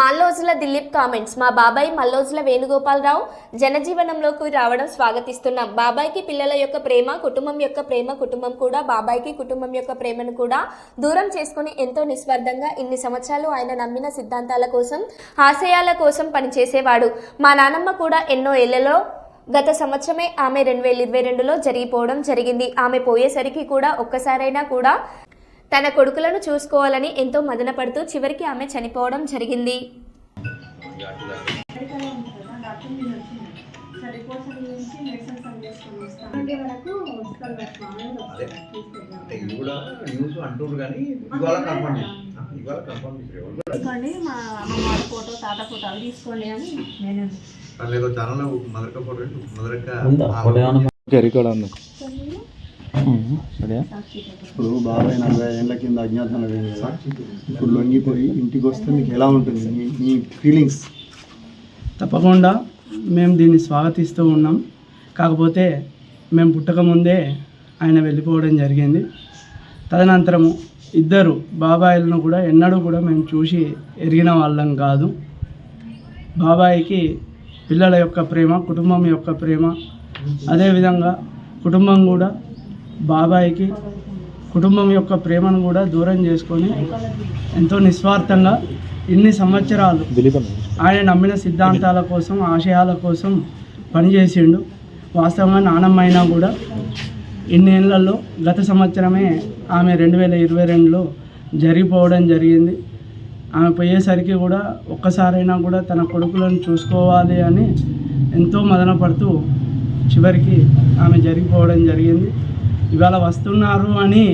Mallojula Dilip comments. మా బాబాయ్ మల్లోజుల వేణుగోపాలరావు జనజీవనంలోకి రావడం స్వాగతిస్తున్నాం. బాబాయ్కి పిల్లల యొక్క ప్రేమ కుటుంబం యొక్క ప్రేమ కుటుంబం కూడా బాబాయ్కి కుటుంబం యొక్క ప్రేమను కూడా దూరం చేసుకుని ఎంతో నిస్వార్థంగా ఇన్ని సంవత్సరాలు ఆయన నమ్మిన సిద్ధాంతాల కోసం ఆశయాల కోసం పనిచేసేవాడు. మా నానమ్మ కూడా ఎన్నో ఏళ్ళలో గత సంవత్సరమే ఆమె రెండు వేల ఇరవై రెండులో జరిగిపోవడం జరిగింది. ఆమె పోయేసరికి కూడా ఒక్కసారైనా కూడా తన కొడుకులను చూసుకోవాలని ఎంతో మదనపడుతూ చివరికి ఆమె చనిపోవడం జరిగింది. మా అమ్మమ్మ ఫోటో తాత ఫోటో అవి తీసుకోండి అని నేను మదరక ఫోటో? మదరక ఇప్పుడు బాబాయ్ నలభై ఏళ్ళ కింద అజ్ఞాతంలో ఇప్పుడు లొంగిపోయి ఇంటికి వస్తే మీకు ఎలా ఉంటుంది? మీ మీ ఫీలింగ్స్ తప్పకుండా మేము దీన్ని స్వాగతిస్తూ ఉన్నాం. కాకపోతే మేము పుట్టకముందే ఆయన వెళ్ళిపోవడం జరిగింది. తదనంతరము ఇద్దరు బాబాయిలను కూడా ఎన్నడూ కూడా మేము చూసి ఎరిగిన వాళ్ళం కాదు. బాబాయికి పిల్లల యొక్క ప్రేమ కుటుంబం యొక్క ప్రేమ అదేవిధంగా కుటుంబం కూడా బాబాయికి కుటుంబం యొక్క ప్రేమను కూడా దూరం చేసుకొని ఎంతో నిస్వార్థంగా ఇన్ని సంవత్సరాలు ఆయన నమ్మిన సిద్ధాంతాల కోసం ఆశయాల కోసం పనిచేసిండు. వాస్తవంగా నానమ్మ అయినా కూడా ఇన్నేళ్ళలో గత సంవత్సరమే ఆమె రెండు వేల ఇరవై రెండులో జరిగిపోవడం జరిగింది. ఆమె పోయేసరికి కూడా ఒక్కసారైనా కూడా తన కొడుకులను చూసుకోవాలి అని ఎంతో మదనపడుతూ చివరికి ఆమె జరిగిపోవడం జరిగింది. ఇవాళ వస్తున్నారు అని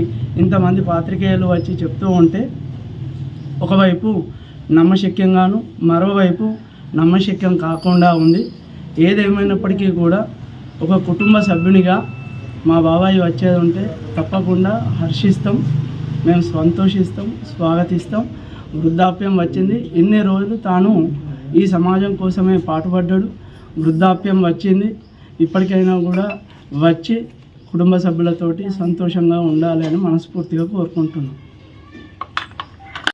ఇంతమంది పాత్రికేయులు వచ్చి చెప్తూ ఉంటే ఒకవైపు నమ్మశక్యంగాను మరోవైపు నమ్మశక్యం కాకుండా ఉంది. ఏదేమైనప్పటికీ కూడా ఒక కుటుంబ సభ్యునిగా మా బాబాయ్ వచ్చేది ఉంటే తప్పకుండా హర్షిస్తాం మేము సంతోషిస్తాం స్వాగతిస్తాం. వృద్ధాప్యం వచ్చింది. ఇన్ని రోజులు తాను ఈ సమాజం కోసమే పాటుపడ్డాడు. వృద్ధాప్యం వచ్చింది. ఇప్పటికైనా కూడా వచ్చి కుటుంబ సభ్యులతోటి సంతోషంగా ఉండాలి అని మనస్ఫూర్తిగా కోరుకుంటున్నాం.